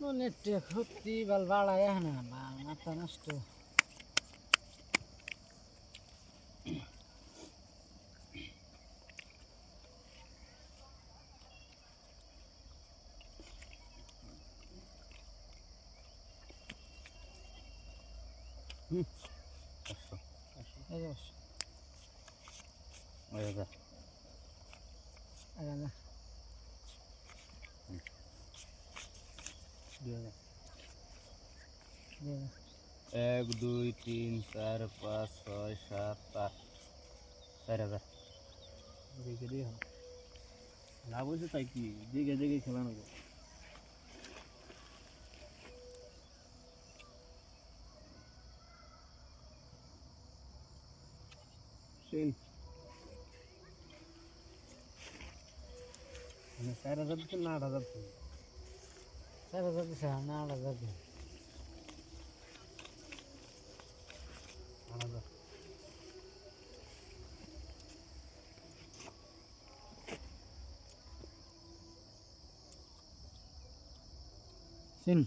No nyt hutti valvala jähnää vaan, mä tanastuu. Hmm. Ei jos. Ai Ajana. এক, দুই, তিন, চার, পাঁচ, ছয়, সাত, আট, চার হাজার। লাভ হয়েছে তাই কি? জেগে জেগে খেলানো যায়। সেই মানে চার হাজার দিচ্ছেন না আট হাজার સરસ્વતી સહાના આડા દર્દી Sin.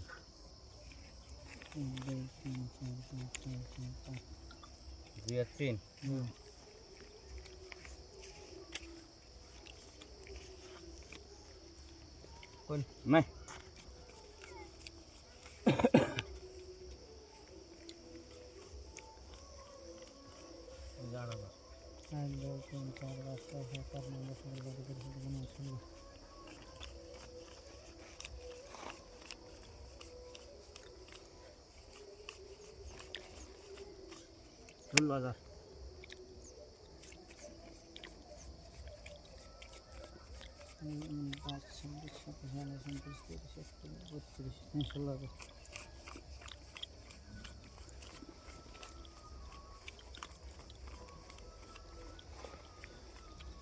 Lihat sin. Hmm. Ừ. Quân. meh. चारा बस एक दो तीन चार बस है पर नंबर से बड़ी बड़ी बना चलो Dul bazar. Kaç şimdi çok güzel, şimdi işte bir şey, bu tür şey, inşallah.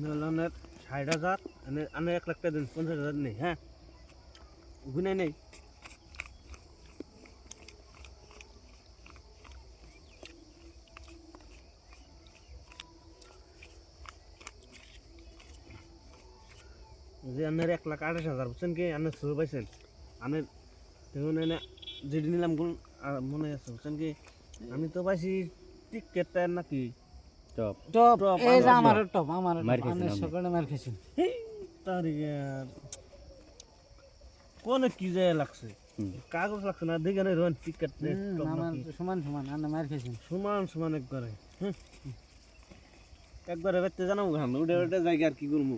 আপনার ষাট হাজার আমি এক লাখ টাকা দিন, পঞ্চাশ হাজার নেই হ্যাঁ? গুনে নেই। যে আপনার এক লাখ আঠাশ হাজার বুঝছেন কি? আপনার শুরু পাইছেন। আপনার দেখুন এনে যেটি নিলাম আর মনে আছে, বুঝছেন কি? আমি তো পাইছি টিকেটটা নাকি টপ টপ এই যে আমার টপ আমার আমি? সকালে মার খেয়েছি। তার কোনে কি যায় লাগছে? কাগজ লাগছে না দেখে নেই রোহন টিকেট আমার সমান সমান আন্না মার খেয়েছি। সমান সমান একবারে একবারে বেতে জানাব ঘাম উঠে উঠে জায়গা আর কি করব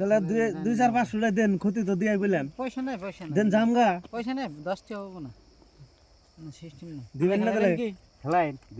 তাহলে দুই দুই চার পাঁচশো টাকা দেন ক্ষতি তো দিয়ে বললেন পয়সা নাই পয়সা দেন জামগা। পয়সা নাই দশটা হব না। সিস্টেম দিবেন না তাহলে। কি খেলাইন